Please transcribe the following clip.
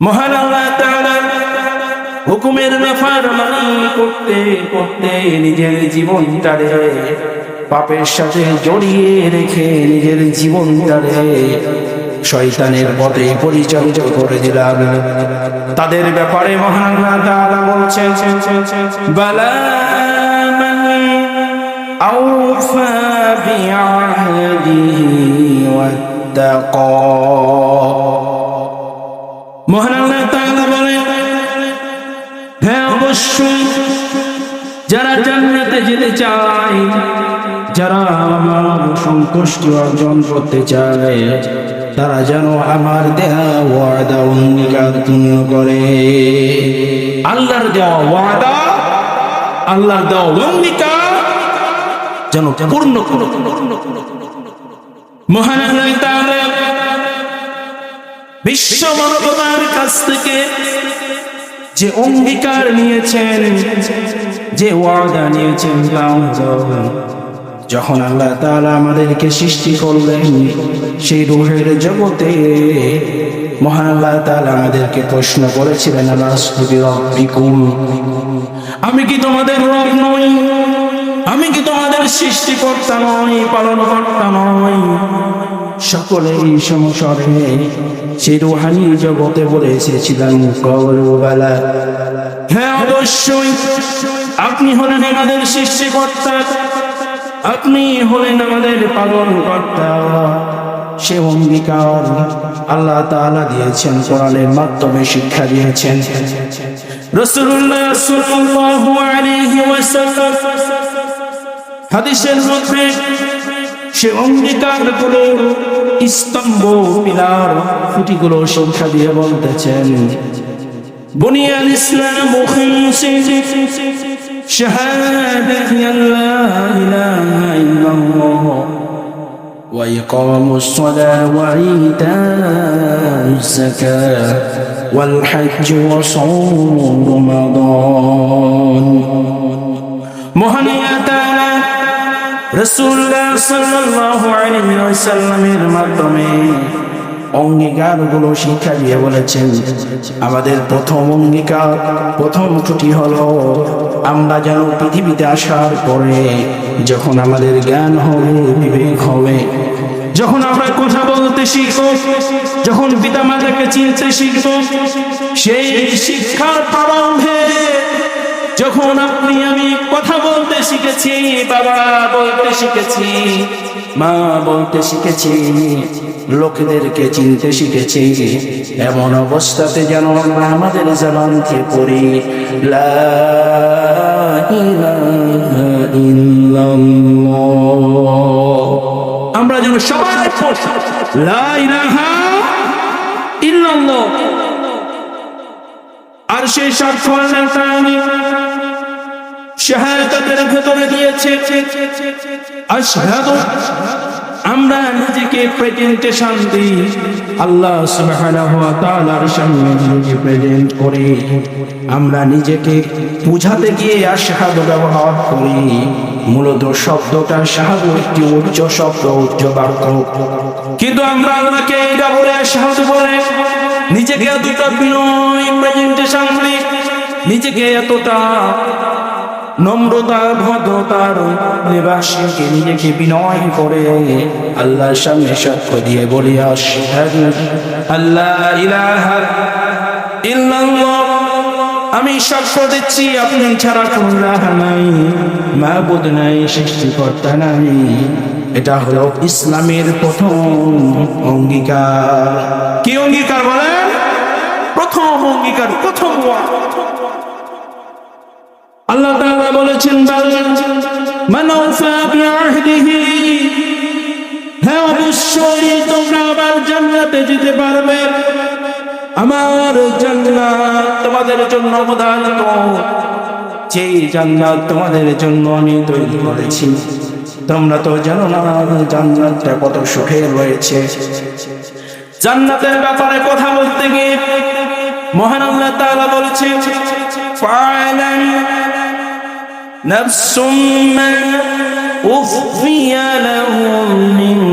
মহান আল্লাহ হুকুমের ব্যাপার মানি করতে করতে নিজের জীবনটারে পাপের সাথে জড়িয়ে রেখে নিজের জীবনটারে শয়তানের পথে পরিচালিত করে দিলাম। তাদের ব্যাপারে মহান আল্লাহ বলছেন, বালা বিআহদিহি ওয়াত্তাকা মহান যারা তারা যেন আমার দেয়া ওয়াদা অঙ্গীকার পূর্ণ করে। আল্লাহর দেওয়া ওয়াদা, আল্লাহর দেওয়া অঙ্গীকার যেন পূর্ণ মহান বিশ্ব মানবতার কাছ থেকে যে অঙ্গীকার নিয়েছেন, যে ওয়াদা নিয়েছেন যখন আল্লাহ তাআলা আমাদেরকে সৃষ্টি করলেন, সেই রুহের জগতে মহান আল্লাহ তাআলা আমাদেরকে প্রশ্ন করেছিলেন আমি কি তোমাদের রব নই? আমি কি তোমাদের সৃষ্টিকর্তা নই, পালনকর্তা নই? সকলেই সংসারে সেই রুহানি জগতে বলে এসেছিলেন কবরবালা হ্যাঁ অবশ্যই আপনি হলেন আমাদের সৃষ্টিকর্তা। আপনি হলেন আমাদের পালন কর্তা সে অঙ্গীকার আল্লাহ তাআলা দিয়েছেন, কোরআনের মাধ্যমে শিক্ষা দিয়েছেন। রাসূলুল্লাহ হাদিসের মধ্যে সে অঙ্গীকার গুলো স্তম্ভ পিলার খুঁটিগুলো সংখ্যা দিয়ে বলতেছেন বুনিয়াল ইসলাম খামসে শাহাদাতি আল্লা ইলাহা ইল্লাল্লাহ وإقام الصلاة وإيتاء الزكاة والحج وصوم رمضان মহানিয়া তাআলা রাসূলুল্লাহ সাল্লাল্লাহু মাধ্যমে শিক্ষা দিয়ে বলেছেন, আমাদের প্রথম অঙ্গীকার, প্রথম ছুটি হলো আমরা যেন পৃথিবীতে আসার পরে যখন আমাদের জ্ঞান হবে, বিবেক হবে, যখন আমরা কথা বলতে শিখব, যখন পিতা মাতাকে চিনতে শিখব, সেই শিক্ষার প্রারম্ভে যখন আপনি আমি কথা বলতে শিখেছি, বাবা বলতে শিখেছি, মা বলতে শিখেছি, লোকেদেরকে চিনতে শিখেছি এমন অবস্থাতে যেন আমরা আমাদের জবানকে পড়ি আমরা যেন সবাই। আর সেই তাআলা শাহাদাতের ভেতরে দিয়েছে। আশহাদু আমরা নিজেকে প্রেজেন্টেশন দিই। আল্লাহ সুবহানাহু ওয়া তাআলার সামনে নিজেকে প্রেজেন্ট করি। আমরা নিজেকে বুঝাতে গিয়ে আশহাদু ব্যবহার করি। মূলত শব্দটা শাহাদু একটি উচ্চ শব্দ, উচ্চ বাক্য। কিন্তু আমরা আল্লাহকে এটা বলে আশহাদু বলে নিজেকে এতটা বিনয় প্রেজেন্টেশন দিই, নিজেকে এতটা নম্রতা, ভদ্রতার নিবাসীকে নিজেকে বিনয় করে আল্লাহর সামনে সাক্ষ্য দিয়ে বলি আল্লাহ ইলাহা আমি সাক্ষ্য দিচ্ছি, আপনি ছাড়া কোন নাই, মাহবুদ নাই, সৃষ্টিকর্তা নাই। এটা হলো ইসলামের প্রথম অঙ্গীকার। কি অঙ্গীকার বলেন? প্রথম অঙ্গীকার, প্রথম আল্লাহ তাআলা বলেছেন মান আওফা বিআহদিহি। হ্যাঁ অবশ্যই তোমরা আবার জান্নাতে যেতে পারবে। আমার জান্নাত তোমাদের জন্য অবদানিত যেই জান্নাত তোমাদের জন্য আমি তৈরি করেছি, তোমরা তো জানো না জান্নাতটা কত সুখের রয়েছে। জান্নাতের ব্যাপারে কথা বলতে গিয়ে মহান আল্লাহ তাআলা বলেছেন, ফাআলাম نفس ما أخفي لهم من